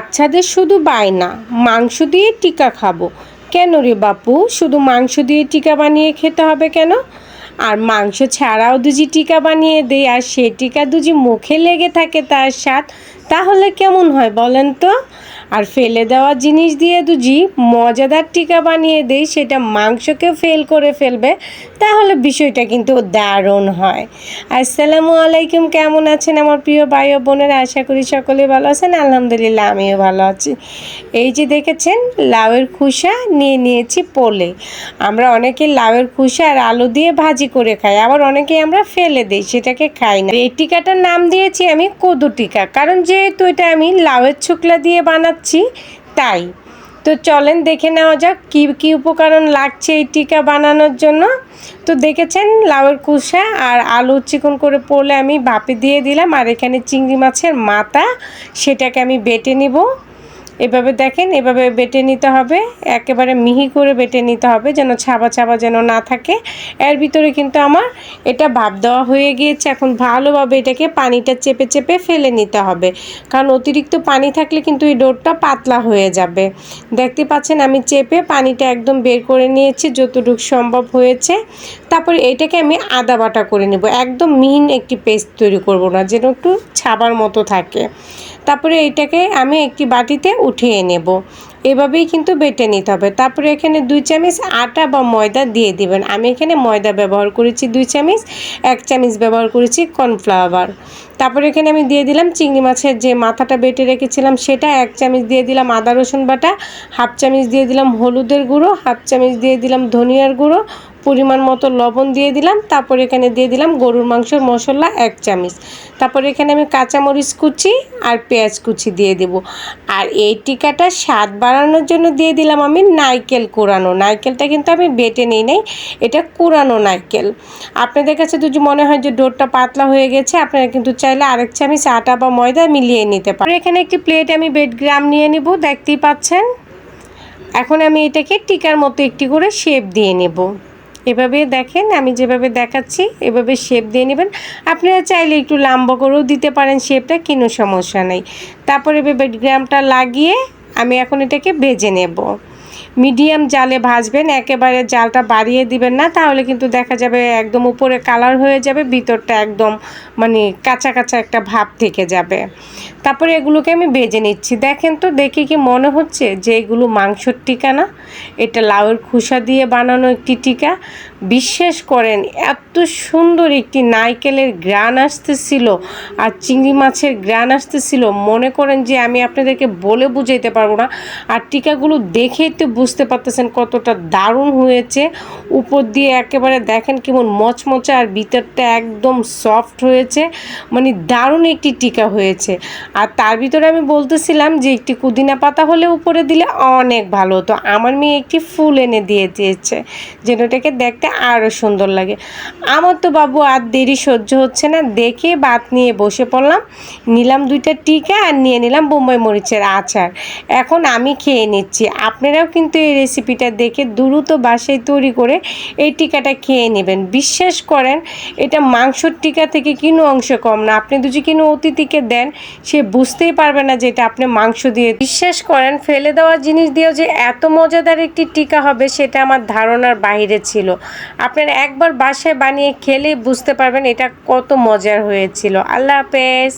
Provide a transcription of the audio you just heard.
বাচ্চাদের শুধু বায়না, মাংস দিয়ে টিকা খাব। কেন রে বাপু? শুধু মাংস দিয়ে টিকা বানিয়ে খেতে হবে কেন? আর মাংস ছাড়াও দুজি টিকা বানিয়ে দেয় আর সে টিকা দুজি মুখে লেগে থাকে তার স্বাদ, তাহলে কেমন হয় বলেন তো? আর ফেলে দেওয়া জিনিস দিয়ে দুজি মজাদার টিকা বানিয়ে দেয় সেটা মাংসকে ফেল করে ফেলবে, তাহলে বিষয়টা কিন্তু দারুণ হয়। আসসালামু আলাইকুম, কেমন আছেন আমার প্রিয় ভাই ও বোনেরা? আশা করি সকলে ভালো আছেন, আলহামদুলিল্লাহ আমিও ভালো আছি। এই যে দেখেছেন, লাউয়ের খুসা নিয়ে নিয়েছি পোলে। আমরা অনেকে লাউয়ের খুসা আর আলু দিয়ে ভাজি করে খাই, আবার অনেকে আমরা ফেলে দিই, সেটাকে খাই না। এই টিকাটার নাম দিয়েছি আমি কদু টিকা, কারণ যেহেতু এটা আমি লাউয়ের ছোকলা দিয়ে বানাচ্ছি তাই। তো চলেন দেখে নেওয়া যাক কী কী উপকরণ লাগছে এই টিকা বানানোর জন্য। তো দেখেছেন লাউয়ের কুসা আর আলু চিকন করে পড়লে আমি ভাপে দিয়ে দিলাম আর এখানে চিংড়ি মাছের মাথা, সেটাকে আমি বেটে নিব। এভাবে দেখেন, এভাবে বেটে নিতে হবে। একেবারে মিহি করে বেটে নিতে হবে যেন ছাবা ছাবা যেন না থাকে। এর ভিতরে কিন্তু আমার এটা ভাপ দেওয়া হয়ে গিয়েছে। এখন ভালোভাবে এটাকে পানিটা চেপে চেপে ফেলে নিতে হবে। কারণ অতিরিক্ত পানি থাকলে কিন্তু এই ডোরটা পাতলা হয়ে যাবে। দেখতে পাচ্ছেন আমি চেপে পানিটা একদম বের করে নিয়েছি যতটুকু সম্ভব হয়েছে। তারপরে এটাকে আমি আদা বাটা করে নেব। একদম মিহিন একটি পেস্ট তৈরি করব না, যেন একটু ছাবার মতো থাকে। তারপরে এইটাকে আমি একটি বাটিতে উঠিয়ে নেব। এভাবেই কিন্তু বেটে নিতে হবে। তারপরে এখানে দুই চামচ আটা বা ময়দা দিয়ে দিবেন। আমি এখানে ময়দা ব্যবহার করেছি দুই চামচ, এক চামচ ব্যবহার করেছি কর্নফ্লাওয়ার। তারপরে এখানে আমি দিয়ে দিলাম চিংড়ি মাছের যে মাথাটা বেটে রেখেছিলাম সেটা এক চামচ দিয়ে দিলাম আদা রসুন বাটা, হাফ চামচ দিয়ে দিলাম হলুদের গুঁড়ো, হাফ চামচ দিয়ে দিলাম ধনিয়ার গুঁড়ো পরিমাণ মতো লবণ দিয়ে দিলাম, তারপর এখানে দিয়ে দিলাম গরুর মাংসের মশলা এক চামচ। তারপর এখানে আমি কাঁচামরিচ কুচি আর পেঁয়াজ কুচি দিয়ে দেব। আর এই টিকাটা স্বাদ বাড়ানোর জন্য দিয়ে দিলাম আমি নারকেল কোরানো নারকেলটা কিন্তু আমি বেটে নিই নাই, এটা কোরানো নারকেল। আপনাদের কাছে যদি মনে হয় যে ডোরটা পাতলা হয়ে গেছে, আপনারা কিন্তু চাইলে আরেক চামচ আটা বা ময়দা মিলিয়ে নিতে পারেন। এখানে একটি প্লেট আমি বেড গ্রাম নিয়ে নিব, দেখতেই পাচ্ছেন। এখন আমি এটাকে টিকার মতো একটি করে শেপ দিয়ে নেব। এভাবে দেখেন, আমি যেভাবে দেখাচ্ছি, এভাবে শেপ দিয়ে নেবেন। আপনারা চাইলে একটু লম্বা করেও দিতে পারেন শেপটা কোনো সমস্যা নেই। তারপরে এভাবে গ্রামটা লাগিয়ে আমি এখন এটাকে ভেজে নেব। মিডিয়াম জালে ভাজবেন, একেবারে জালটা বাড়িয়ে দিবেন না, তাহলে কিন্তু দেখা যাবে একদম উপরে কালার হয়ে যাবে, ভিতরটা একদম মানে কাঁচা কাঁচা একটা ভাব থেকে যাবে। তারপরে এগুলোকে আমি বেজে নিচ্ছি। দেখেন তো, দেখে কি মনে হচ্ছে যে এগুলো মাংসর টিকা না? এটা লাউয়ের খোসা দিয়ে বানানো একটি টিকা। বিশ্বাস করেন, এত সুন্দর একটি নারকেলের গ্রান আসতেছিল আর চিংড়ি মাছের গ্রান আসতেছিল। মনে করেন যে আমি আপনাদেরকে বলে বুঝাইতে পারব না। আর টিকাগুলো দেখেই তো বুঝতে পারতেছেন কতটা দারুণ হয়েছে। উপর দিয়ে একেবারে দেখেন কেমন মচমচা আর ভিতরটা একদম সফট হয়েছে। মানে দারুণ একটি টিকা হয়েছে। আর তার ভিতরে আমি বলতেছিলাম যে একটি পুদিনা পাতা হলে উপরে দিলে অনেক ভালো হতো। আমার মেয়ে একটি ফুল এনে দিয়ে দিয়েছে যেন এটাকে দেখতে আরও সুন্দর লাগে। আমার তো বাবু আর দেরি সহ্য হচ্ছে না। দেখে ভাত নিয়ে বসে পড়লাম। নিলাম দুইটা টিকা আর নিয়ে নিলাম বোম্বাই মরিচের আচার। এখন আমি খেয়ে নিচ্ছি। আপনারাও কিন্তু এই রেসিপিটা দেখে দ্রুত বাসায় তৈরি করে এই টিকাটা খেয়ে নেবেন। বিশ্বাস করেন, এটা মাংসর টিকা থেকে কিনো অংশ কম না। আপনি যদি কিনো অতিথিকে দেন, সে বুঝতেই পারবে না যে এটা আপনি মাংস দিয়ে বিশ্বাস করেন, ফেলে দেওয়া জিনিস দিয়েও যে এত মজাদার একটি টিকা হবে, সেটা আমার ধারণার বাইরে ছিল। আপনারা একবার বাসায় বানিয়ে খেলেই বুঝতে পারবেন এটা কত মজার হয়েছিল। আল্লাহ হাফেজ।